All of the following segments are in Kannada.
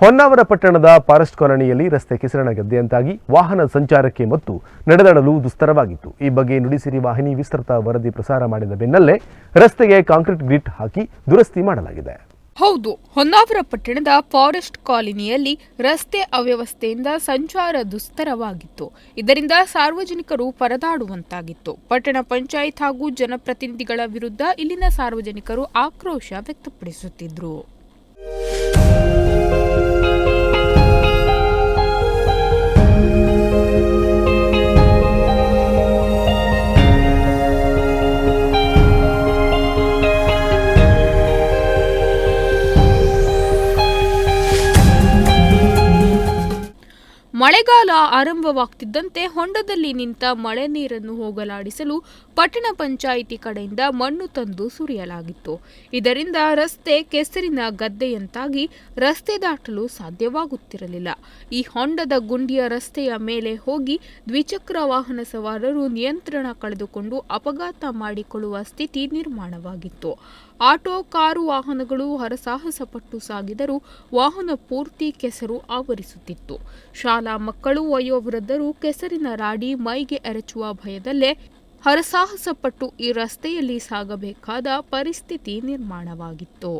ಹೊನ್ನಾವರ ಪಟ್ಟಣದ ಫಾರೆಸ್ಟ್ ಕಾಲೋನಿಯಲ್ಲಿ ರಸ್ತೆ ಕಿಸರಣ ಗದ್ದೆಯಂತಾಗಿ ವಾಹನ ಸಂಚಾರಕ್ಕೆ ಮತ್ತು ನಡೆದಾಡಲು ದುಸ್ತರವಾಗಿತ್ತು. ಈ ಬಗ್ಗೆ ನುಡಿಸಿರಿ ವಾಹಿನಿ ವಿಸ್ತೃತ ವರದಿ ಪ್ರಸಾರ ಮಾಡಿದ ಬೆನ್ನಲ್ಲೇ ರಸ್ತೆಗೆ ಕಾಂಕ್ರೀಟ್ ಗ್ರಿಟ್ ಹಾಕಿ ದುರಸ್ತಿ ಮಾಡಲಾಗಿದೆ. ಹೌದು, ಹೊನ್ನಾವರ ಪಟ್ಟಣದ ಫಾರೆಸ್ಟ್ ಕಾಲೋನಿಯಲ್ಲಿ ರಸ್ತೆ ಅವ್ಯವಸ್ಥೆಯಿಂದ ಸಂಚಾರ ದುಸ್ತರವಾಗಿತ್ತು. ಇದರಿಂದ ಸಾರ್ವಜನಿಕರು ಪರದಾಡುವಂತಾಗಿತ್ತು. ಪಟ್ಟಣ ಪಂಚಾಯತ್ ಹಾಗೂ ಜನಪ್ರತಿನಿಧಿಗಳ ವಿರುದ್ಧ ಇಲ್ಲಿನ ಸಾರ್ವಜನಿಕರು ಆಕ್ರೋಶ ವ್ಯಕ್ತಪಡಿಸುತ್ತಿದ್ರು. ಮಳೆಗಾಲ ಆರಂಭವಾಗ್ತಿದ್ದಂತೆ ಹೊಂಡದಲ್ಲಿ ನಿಂತ ಮಳೆ ನೀರನ್ನು ಹೋಗಲಾಡಿಸಲು ಪಟ್ಟಣ ಪಂಚಾಯಿತಿ ಕಡೆಯಿಂದ ಮಣ್ಣು ತಂದು ಸುರಿಯಲಾಗಿತ್ತು. ಇದರಿಂದ ರಸ್ತೆ ಕೆಸರಿನ ಗದ್ದೆಯಂತಾಗಿ ರಸ್ತೆ ದಾಟಲು ಸಾಧ್ಯವಾಗುತ್ತಿರಲಿಲ್ಲ. ಈ ಹೊಂಡದ ಗುಂಡಿಯ ರಸ್ತೆಯ ಮೇಲೆ ಹೋಗಿ ದ್ವಿಚಕ್ರ ವಾಹನ ಸವಾರರು ನಿಯಂತ್ರಣ ಕಳೆದುಕೊಂಡು ಅಪಘಾತ ಮಾಡಿಕೊಳ್ಳುವ ಸ್ಥಿತಿ ನಿರ್ಮಾಣವಾಗಿತ್ತು. ಆಟೋ, ಕಾರು ವಾಹನಗಳು ಹರಸಾಹಸ ಪಟ್ಟು ಸಾಗಿದರೂ ವಾಹನ ಪೂರ್ತಿ ಕೆಸರು ಆವರಿಸುತ್ತಿತ್ತು. ಶಾಲಾ ಮಕ್ಕಳು ವಯೋವೃದ್ಧರು ಕೆಸರಿನ ರಾಡಿ ಮೈಗೆ ಎರಚುವ ಭಯದಲ್ಲೇ ಹರಸಾಹಸಪಟ್ಟು ಈ ರಸ್ತೆಯಲ್ಲಿ ಸಾಗಬೇಕಾದ ಪರಿಸ್ಥಿತಿ ನಿರ್ಮಾಣವಾಗಿತ್ತು.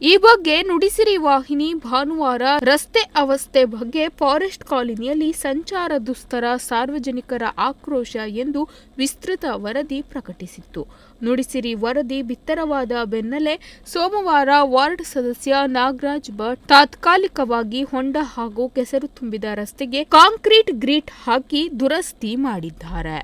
ಈ ಬಗ್ಗೆ ನುಡಿಸಿರಿ ವಾಹಿನಿ ಭಾನುವಾರ ರಸ್ತೆ ಅವಸ್ಥೆ ಬಗ್ಗೆ ಫಾರೆಸ್ಟ್ ಕಾಲೋನಿಯಲ್ಲಿ ಸಂಚಾರ ದುಸ್ತರ ಸಾರ್ವಜನಿಕರ ಆಕ್ರೋಶ ಎಂದು ವಿಸ್ತೃತ ವರದಿ ಪ್ರಕಟಿಸಿತ್ತು. ನುಡಿಸಿರಿ ವರದಿ ಬಿತ್ತರವಾದ ಬೆನ್ನಲ್ಲೇ ಸೋಮವಾರ ವಾರ್ಡ್ ಸದಸ್ಯ ನಾಗರಾಜ್ ಭಟ್ ತಾತ್ಕಾಲಿಕವಾಗಿ ಹೊಂಡ ಹಾಗೂ ಕೆಸರು ತುಂಬಿದ ರಸ್ತೆಗೆ ಕಾಂಕ್ರೀಟ್ ಗ್ರೀಟ್ ಹಾಕಿ ದುರಸ್ತಿ ಮಾಡಿದ್ದಾರೆ.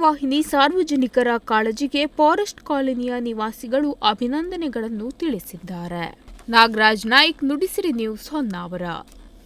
ವಾಹಿನಿ ಸಾರ್ವಜನಿಕರ ಕಾಳಜಿಗೆ ಫಾರೆಸ್ಟ್ ಕಾಲೋನಿಯ ನಿವಾಸಿಗಳು ಅಭಿನಂದನೆಗಳನ್ನು ತಿಳಿಸಿದ್ದಾರೆ. ನಾಗರಾಜ್ ನಾಯ್ಕ್ ನುಡಿಸಿರಿ ನ್ಯೂಸ್ ಹೊನ್ನಾವರ.